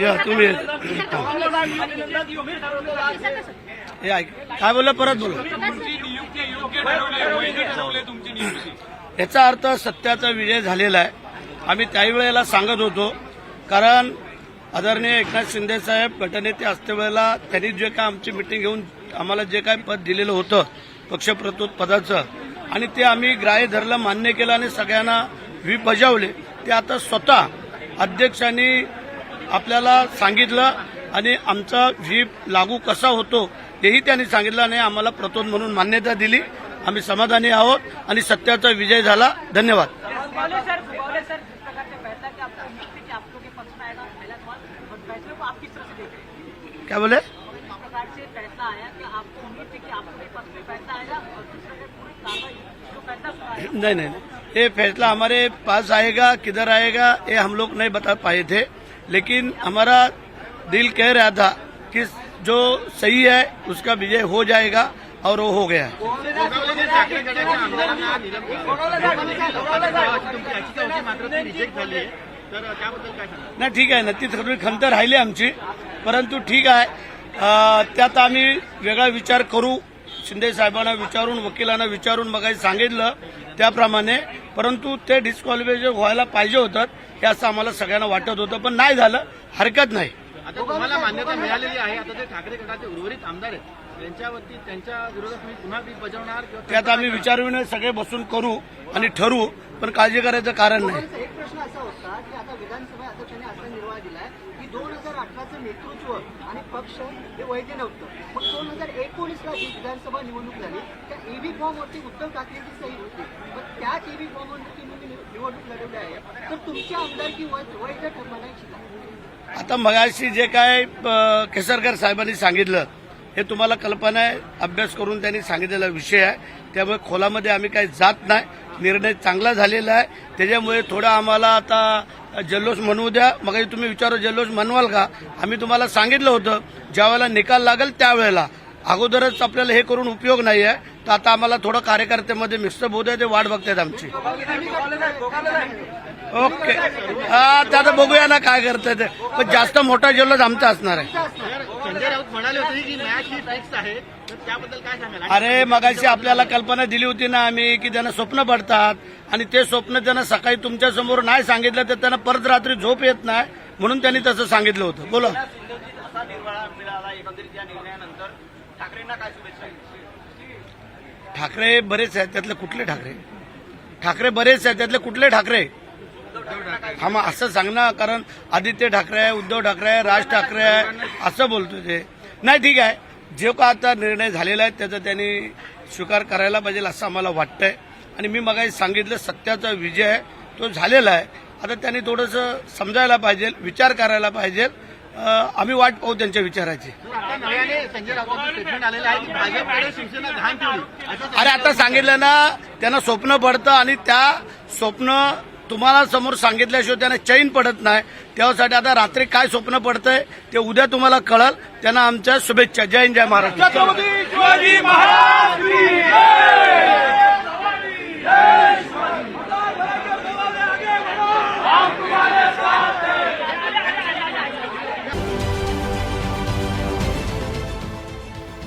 या तुम्ही काय बोललं परत बोल. याचा अर्थ सत्याचा विजय झालेला आहे. आम्ही त्याही वेळेला सांगत होतो कारण आदरणीय एकनाथ शिंदे साहेब गटनेते असते वेळेला त्यांनी जे काय आमची मिटिंग घेऊन आम्हाला जे काय पद दिलेलं होतं पक्षप्रतोद पदाचं आणि ते आम्ही ग्राह्य धरलं मान्य केलं आणि सगळ्यांना व्हीप बजावले ते आता स्वतः अध्यक्षांनी आपल्याला सांगितलं आणि आमचा व्हीप लागू कसा होतो तेही त्यांनी सांगितलं आणि आम्हाला प्रतोद म्हणून मान्यता दिली. आम्ही समाधानी आहोत आणि सत्याचा विजय झाला. धन्यवाद. क्या बोले? है नहीं नहीं। ये फैसला हमारे पास आएगा किधर आएगा ये हम लोग नहीं बता पाए थे। लेकिन हमारा दिल कह रहा था कि जो सही है उसका विजय हो जाएगा और वो हो गया। है नाही ठीक आहे ना ती थोडी खंत राहिली आमची परंतु ठीक अं, त्यात आम्ही विचार करू। शिंदे साहेबांना विचारून वकिलांना विचारून मग सांगितलं त्याप्रमाणे. परंतु ते डिस्क्वालिफिकेशन व्हायला पाहिजे होतं हे असं आम्हाला सगळ्यांना वाटत होतं पण नाही झालं. हरकत नाही. आता तुम्हाला मान्यता मिळालेली आहे. आता ते ठाकरे गटाचे उर्वरित आमदार आहेत. त्यांच्यावरती त्यांच्या विरोधात तुम्ही पुन्हा बीज बजावणार त्यात आम्ही विचारविनय सगळे बसून करू आणि ठरवू पण काळजी करायचं कारण नाही. एक प्रश्न असा होता की आता विधानसभा अध्यक्षांनी असा निर्णय दिलाय की दोन पक्षाचं नेतृत्व आणि पक्ष हे वैध नव्हतं. मग दोन हजार एकोणीसला जी विधानसभा निवडणूक झाली त्या ईव्ही फॉर्मवरती उद्धव ठाकरेंची सही होती. मग त्याच ईव्ही फॉर्मवरती तुम्ही निवडणूक लढवली आहे तर तुमची आमदारकी वैध वैध म्हणायची आता मगाशी जे काय केसरकर साहेबांनी सांगितलं हे तुम्हाला कल्पना आहे अभ्यास करून त्यांनी सांगितलेला विषय आहे. त्यामुळे खोलामध्ये आम्ही काही जात नाही. निर्णय चांगला झालेला आहे. त्याच्यामुळे थोडा आम्हाला आता जल्लोष म्हणवू द्या. मग तुम्ही विचारू जल्लोष म्हणवाल का? आम्ही तुम्हाला सांगितलं होतं ज्यावेळेला निकाल लागेल त्यावेळेला. अगोदरच आपल्याला हे करून उपयोग नाही आहे तर आता आम्हाला थोडं कार्यकर्त्यामध्ये मिक्सअप होत आहे ते वाट बघतायत आमची. ओके. हा आता बघूया ना काय करताय ते पण जास्त मोठा जल्लोष आमचा असणार आहे. अरे मगाशी आपल्याला कल्पना दिली होती ना आम्ही की त्यांना स्वप्न पडतात आणि ते स्वप्न त्यांना सकाळी तुमच्यासमोर नाही सांगितलं तर त्यांना परत रात्री झोप येत नाही म्हणून त्यांनी तसं सांगितलं होतं. बोला. ठाकरे बरेच आहेत त्यातले कुठले ठाकरे? ठाकरे बरेच आहेत त्यातले कुठले ठाकरे? हा मग असं सांग ना कारण आदित्य ठाकरे आहे उद्धव ठाकरे आहे राज ठाकरे आहे असं बोलतो ते. नाही ठीक आहे. जे का आता निर्णय झालेला आहे त्याचा त्यांनी स्वीकार करायला पाहिजे असं आम्हाला वाटतंय. आणि मी मग सांगितलं सत्याचा विजय आहे तो झालेला आहे. आता त्यांनी थोडंसं समजायला पाहिजे विचार करायला पाहिजे. आम्ही वाट पाहू त्यांच्या विचाराची. अरे आता सांगितलं ना त्यांना स्वप्न पडतं आणि त्या स्वप्न तुम्हाला समोर सांगितल्याशिवाय त्यांना चैन पडत नाही. त्यासाठी आता रात्री काय स्वप्न पडतंय ते उद्या तुम्हाला कळल. त्यांना आमच्या शुभेच्छा. जय हिंद जय महाराष्ट्र.